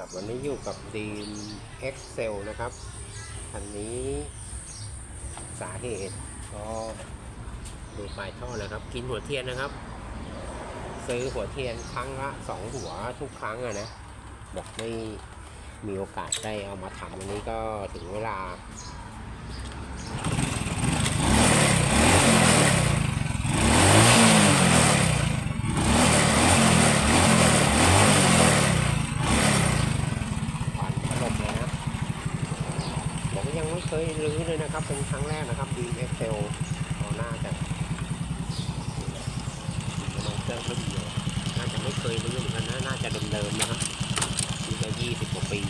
ครับวันนี้อยู่กับดีม Excel นะครับคันนี้สาเหตุก็ดูปลายท่อนะครับ กินหัวเทียนนะครับ ซื้อหัวเทียนครั้งละสองหัวทุกครั้งอะนะบอกไม่มีโอกาสได้เอามาทำวันนี้ก็ถึงเวลา ขวัญถล่มเลยนะผมก็ยังไม่เคยรื้อ เป็นครั้งแรกนะครับดีเอ็กเซลเอหน้าจะกำลังเครื่องรุ่นเดียวน่าจะไม่เคยรื้อเหมือนกันนะน่าจะเดิมๆนะครับนี่ก็ยี่สิบกว่าปี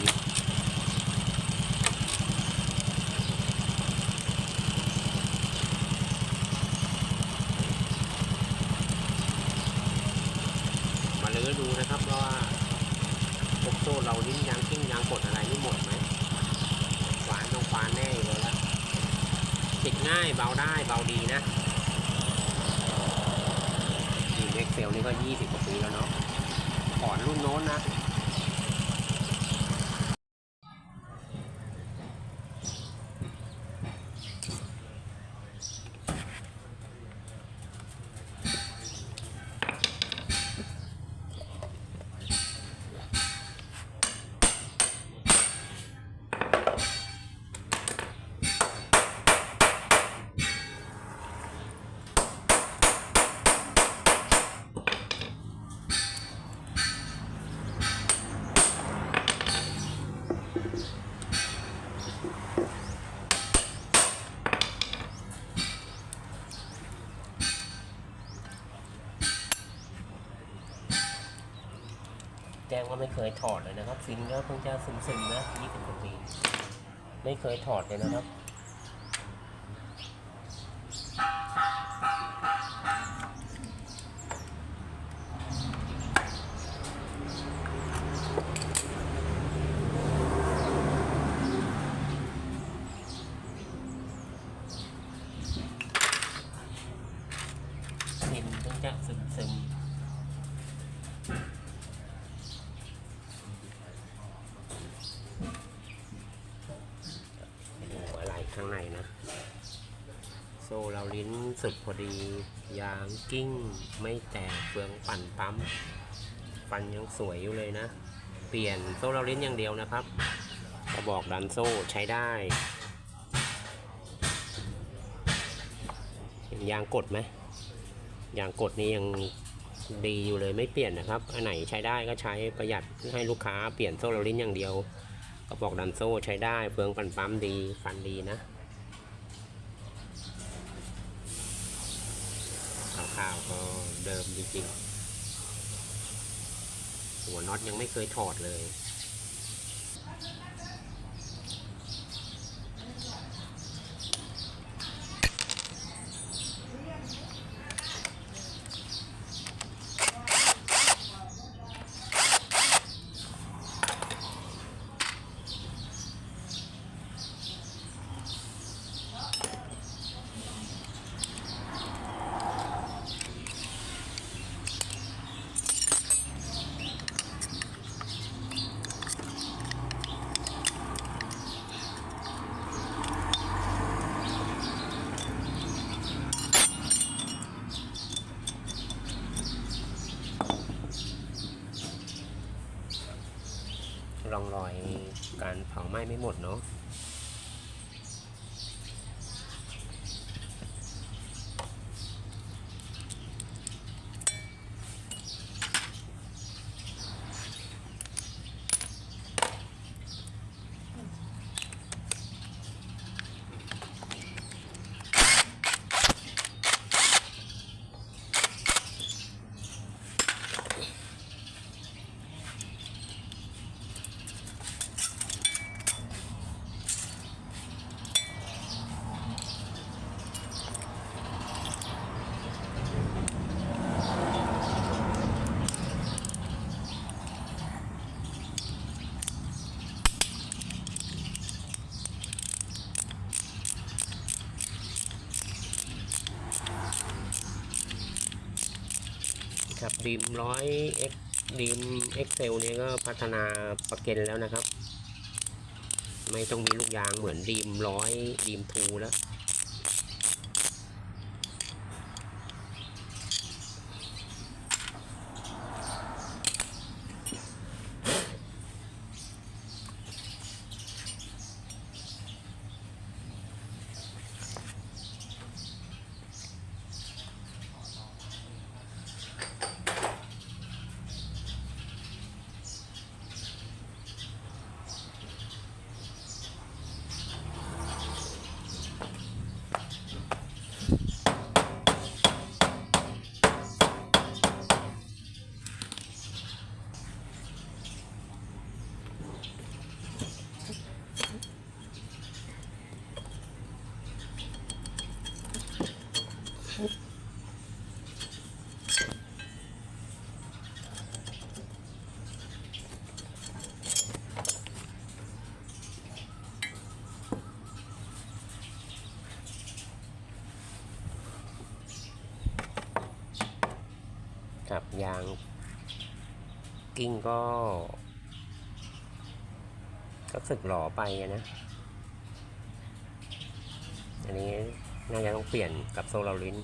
มาลื้อดูนะครับว่าพวกโซ่เราลิ้นยางกิ้งยางกดอะไรนี่หมดไหมหวานต้องฟานแน่ ติดง่ายเบาได้เบาดีนะดีเอ็กเซลนี่ก็ 20 กว่าปีแล้วเนาะก่อนรุ่นโน้นนะ เคยถอดเลยนะครับ ฟินก็คงจะซึมๆนะ20กว่าปีไม่เคยถอดเลยนะครับ ฟินคงจะซึมๆ ดูอะไรข้างในนะ โซ่เราลิ้นสุดพอดี ยางกิ้งไม่แตกเฟืองปั่นปั๊ม ฟันยังสวยอยู่เลยนะ เปลี่ยนโซ่เราลิ้นอย่างเดียวนะครับกระบอกดันโซ่ใช้ได้ยางกดไหมยางกดนี่ยังดีอยู่เลยไม่เปลี่ยนนะครับ อันไหนใช้ได้ก็ใช้ประหยัดให้ลูกค้าเปลี่ยนโซ่เราลิ้นอย่างเดียวกระบอกดันโซ่ใช้ได้เฟืองปั่นปั๊มดีฟันดีนะข่าวๆก็เดิม จริงๆ หัวน็อตยังไม่เคยถอดเลย ร่องรอยการเผาไหม้ไม่หมดเนาะ รีมร้อยเอ็กดีม Excel นี้ก็พัฒนาประเกันแล้วนะครับ ไม่ต้องมีลูกยางเหมือนดีมร้อยดีมทูแล้ว ยางกิ้งก็ ก็สึกหล่อไปนะ อันนี้น่าจะต้องเปลี่ยนกับโซลาริน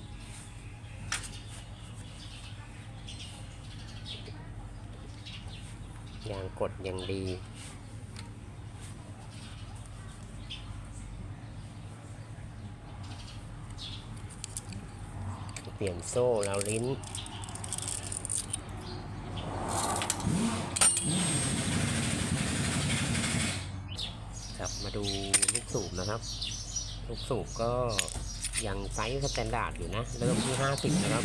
ยางกดยังดีเปลี่ยนโซ่ลาลิ้น ครับมา ดูลูกสูบนะครับ ลูกสูบก็ยังไซส์สแตนดาร์ดอยู่นะ เริ่มที่ 50 นะครับ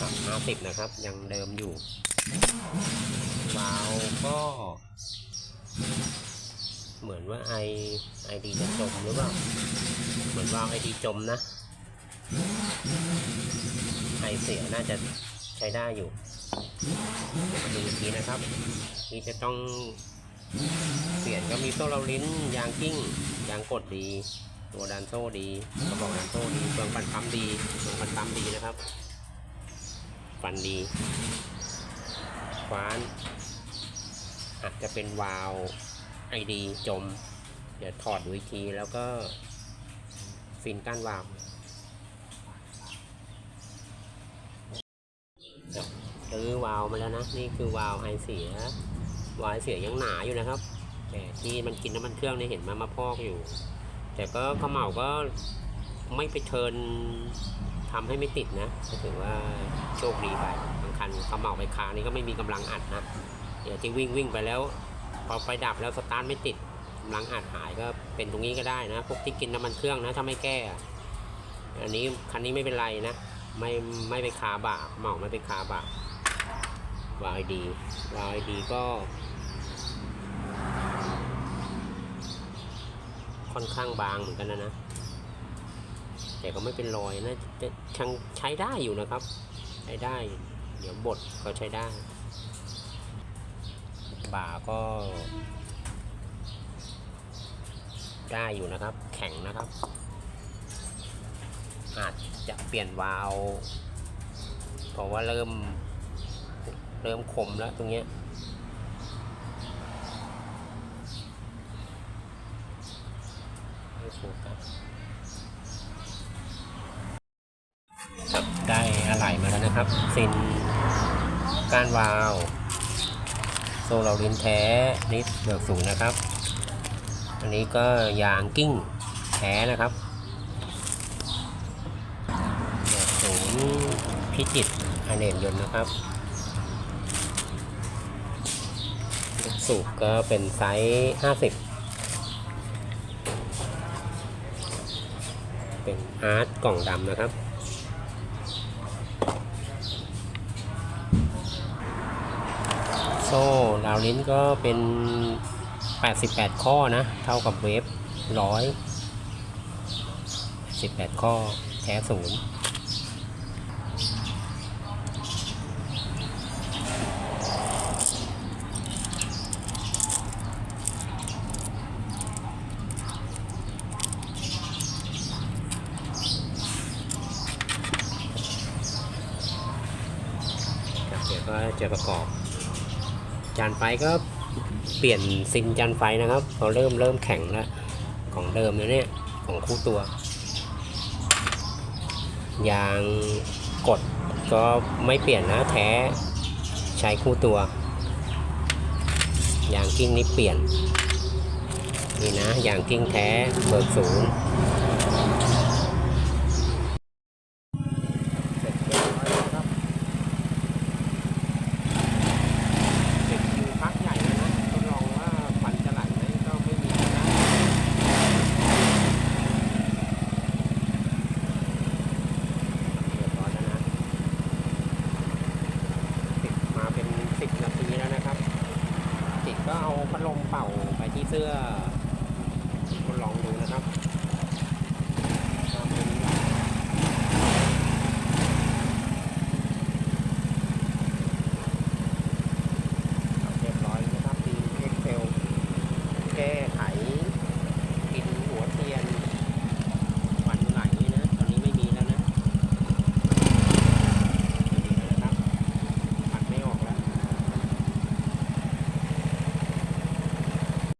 ครับ50 นะครับ ยังเดิมอยู่วาล์วก็ เหมือนว่าไอไอดีจะจมหรือเปล่า เหมือนวาล์วไอดีจมนะไอเสียน่าจะใช้ได้อยู่ ดูอีกทีนะครับ นี่จะต้องเปลี่ยนก็มีโซ่เราลิ้น ยางกิ้ง ยางกดดี ตัวดันโซ่ดีกระบอกดันโซ่ดีเฟืองปันปั๊มดีเฟืองปันปั๊มดีนะครับฟันดีฟ้านอาจจะเป็นวาล์วไอดีจม เดี๋ยวถอดดูอีกทีแล้วก็ฟินก้านวาล์ว ซื้อวาล์วมาแล้วนะ นี่คือวาล์วไอเสียวาล์วไอเสียยังหนาอยู่นะครับ แต่ที่มันกินน้ำมันเครื่องเนี่ยเห็นมันมาพอกอยู่ แต่ก็เขมเหลาก็ไม่ไปเทิร์นทำให้ไม่ติดนะก็ถือว่าโชคดีไปบางคันเขมเหลาไปคานี่ก็ไม่มีกำลังอัดนะ เดี๋ยวที่วิ่งวิ่งไปแล้ว พอไฟดับแล้วสตาร์ทไม่ติดกำลังอัดหายก็เป็นตรงนี้ก็ได้นะ พวกที่กินน้ำมันเครื่องนะถ้าไม่แก้ อันนี้คันนี้ไม่เป็นไรนะไม่ไม่ไปคาบ่าเหมาไม่ไปคาบ่า วายดีวายดีก็ค่อนข้างบางเหมือนกันนะนะ แต่ก็ไม่เป็นรอยนะจะช่างใช้ได้อยู่นะครับ ใช้ได้ เดี๋ยวบดก็ใช้ได้ บ่าก็ ได้อยู่นะครับ แข็งนะครับ อาจจะเปลี่ยนวาล์วเพราะว่าเริ่ม เริ่มคมแล้วตรงเนี้ยไม่โฟกัสครับได้อะไหล่มาแล้วนะครับซินก้านวาวโซลารินแท้นิดเบิกสูงนะครับ อันนี้ก็ยางกิ้งแท้นะครับเบิกสูงพิจิตรอเนกยนต์นะครับ ลูก สูบก็เป็นไซส์ 50 เป็นอาร์ตกล่องดำนะครับ โซ่ดาวลิ้นก็เป็น 88 ข้อนะ เท่ากับเวฟร้อย18 ข้อแท้ศูนย์ ก็จะประกอบ จานไฟก็เปลี่ยนซิมจานไฟนะครับพอเริ่มเริ่มแข็งแล้ว ของเดิมนะเนี่ยของคู่ตัวยางกดก็ไม่เปลี่ยนนะแท้ใช้คู่ตัวยางกิ้งนี่เปลี่ยนนี่นะยางกิ้งแท้เบิกศูนย์